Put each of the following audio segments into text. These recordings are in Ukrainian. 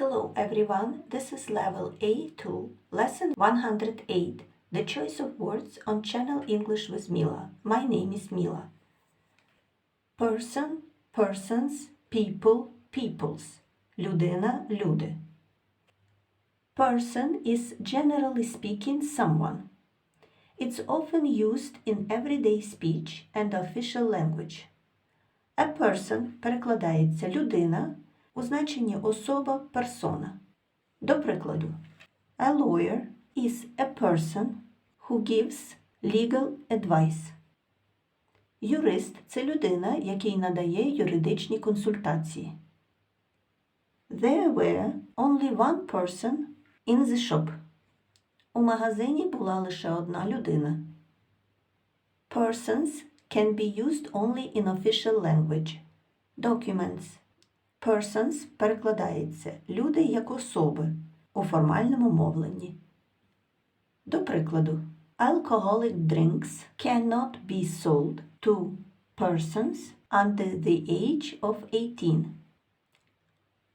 Hello everyone, this is level A2, lesson 108, the choice of words on channel English with Mila. My name is Mila. Person, persons, people, peoples. Людина, люди. Person is generally speaking someone. It's often used in everyday speech and official language. A person перекладається людина у значенні особа персона. До прикладу, a lawyer is a person who gives legal advice. Юрист це людина, який надає юридичні консультації. There were only one person in the shop. У магазині була лише одна людина. Persons can be used only in official language. Documents. Persons перекладається люди як особи у формальному мовленні. До прикладу, alcoholic drinks cannot be sold to persons under the age of 18.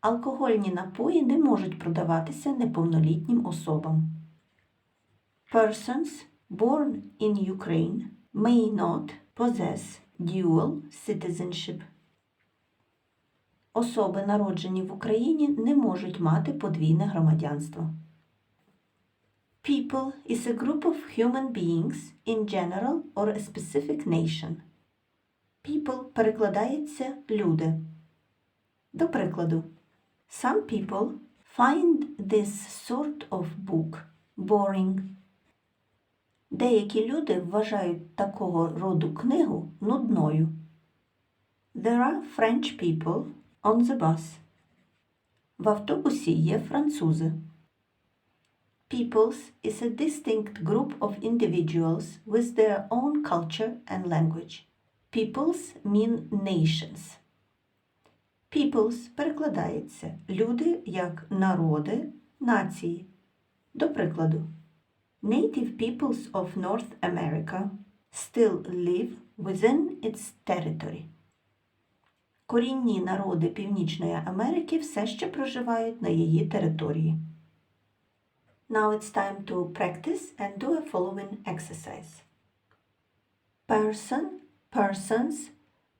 Алкогольні напої не можуть продаватися неповнолітнім особам. Persons born in Ukraine may not possess dual citizenship. Особи, народжені в Україні, не можуть мати подвійне громадянство. People is a group of human beings in general or a specific nation. People перекладається люди. До прикладу, some people find this sort of book boring. Деякі люди вважають такого роду книгу нудною. There are French people on the bus. В автобусі є французи. Peoples is a distinct group of individuals with their own culture and language. Peoples mean nations. Peoples перекладається люди як народи, нації. До прикладу, Native peoples of North America still live within its territory. Корінні народи Північної Америки все ще проживають на її території. Now it's time to practice and do a following exercise. Person, persons,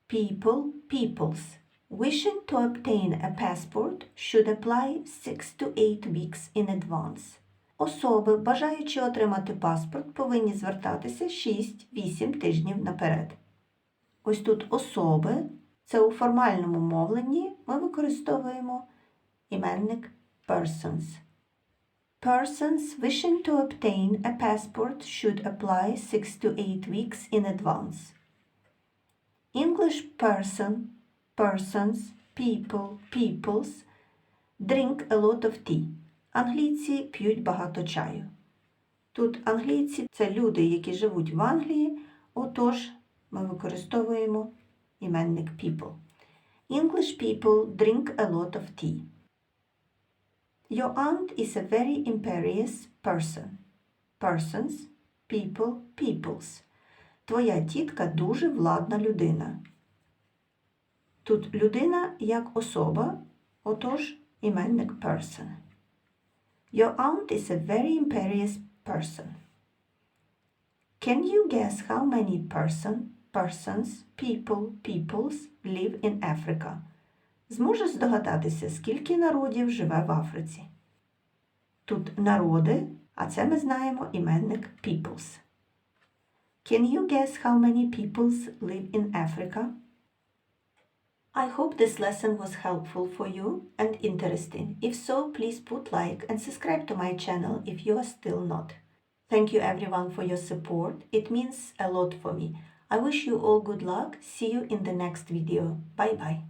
people, peoples. Wishing to obtain a passport should apply 6 to 8 weeks in advance. Особи, бажаючи отримати паспорт, повинні звертатися 6-8 тижнів наперед. Ось тут особи це у формальному мовленні ми використовуємо іменник persons. Persons wishing to obtain a passport should apply 6 to 8 weeks in advance. English person, persons, people, peoples drink a lot of tea. Англійці п'ють багато чаю. Тут англійці це люди, які живуть в Англії, отож ми використовуємо іменник people. English people drink a lot of tea. Your aunt is a very imperious person. Persons, people, peoples. Твоя тітка дуже владна людина. Тут людина як особа, отож іменник person. Your aunt is a very imperious person. Can you guess how many person, persons, people, peoples live in Africa? Зможеш здогадатися, скільки народів живе в Африці? Тут народи, а це ми знаємо іменник peoples. Can you guess how many peoples live in Africa? I hope this lesson was helpful for you and interesting. If so, please put like and subscribe to my channel if you are still not. Thank you everyone for your support. It means a lot for me. I wish you all good luck. See you in the next video. Bye bye.